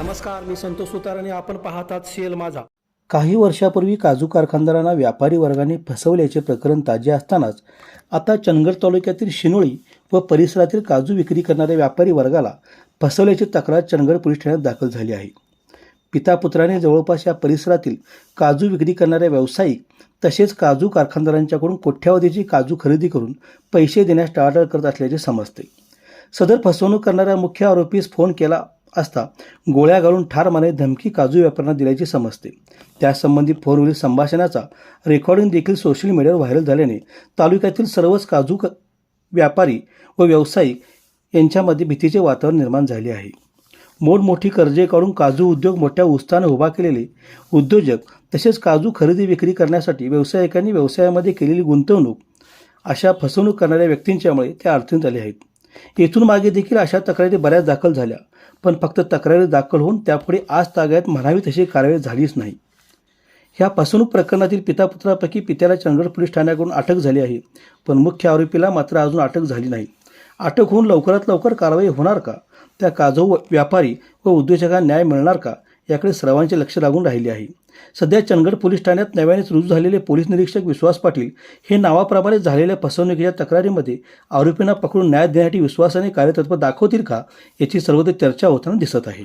नमस्कार मी संतोष सुतार आणि आपण पाहतात सीएल माझा. काही वर्षापूर्वी काजू कारखानदारांना व्यापारी वर्गाने फसवल्याचे प्रकरण ताजे असतानाच आता चंदगड तालुक्यातील शिनोळी व परिसरातील काजू विक्री करणाऱ्या व्यापारी वर्गाला फसवल्याची तक्रार चंदगड पोलीस ठाण्यात दाखल झाली आहे. पिता पुत्राने जवळपास या परिसरातील काजू विक्री करणाऱ्या व्यावसायिक तसेच काजू कारखानदारांच्याकडून कोठ्यावधीची काजू खरेदी करून पैसे देण्यास टाळाटाळ करत असल्याचे समजते. सदर फसवणूक करणाऱ्या मुख्य आरोपीस फोन केला असता गोळ्या घालून ठार मारण्याची धमकी काजू व्यापाऱ्यांना दिल्याचे समजते. त्यासंबंधी फोनवरील संभाषणाचा रेकॉर्डिंग देखील सोशल मीडियावर व्हायरल झाल्याने तालुक्यातील सर्वच काजू व्यापारी व व्यावसायिक यांच्यामध्ये भीतीचे वातावरण निर्माण झाले आहे. मोठमोठी कर्जे काढून काजू उद्योग मोठ्या उत्साहाने उभा केलेले उद्योजक तसेच काजू खरेदी विक्री करण्यासाठी व्यावसायिकांनी व्यवसायामध्ये केलेली गुंतवणूक अशा फसवणूक करणाऱ्या व्यक्तींच्यामुळे त्या अडचणीत आले आहेत. येथून मागे देखील अशा तक्रारी बऱ्याच दाखल झाल्या पण फक्त तक्रारी दाखल होऊन त्यापुढे आज तागायत म्हणावी तशी कारवाई झालीच नाही. ह्या फसवणूक प्रकरणातील पितापुत्रापैकी पित्याला चंदगड पोलीस ठाण्याकडून अटक झाली आहे पण मुख्य आरोपीला मात्र अजून अटक झाली नाही. अटक होऊन लवकरात लवकर कारवाई होणार का? त्या काजव व- व्यापारी व उद्योजकांना न्याय मिळणार का? याकडे सर्वांचे लक्ष लागून राहिले आहे. सध्या चंदगड पोलीस ठाण्यात नव्यानेच रुजू झालेले पोलीस निरीक्षक विश्वास पाटील हे नावाप्रमाणे झालेल्या फसवणुकीच्या तक्रारीमध्ये आरोपींना पकडून न्याय देण्यासाठी विश्वासाने कार्यतत्पर दाखवतील का याची सर्वत्र चर्चा होताना दिसत आहे.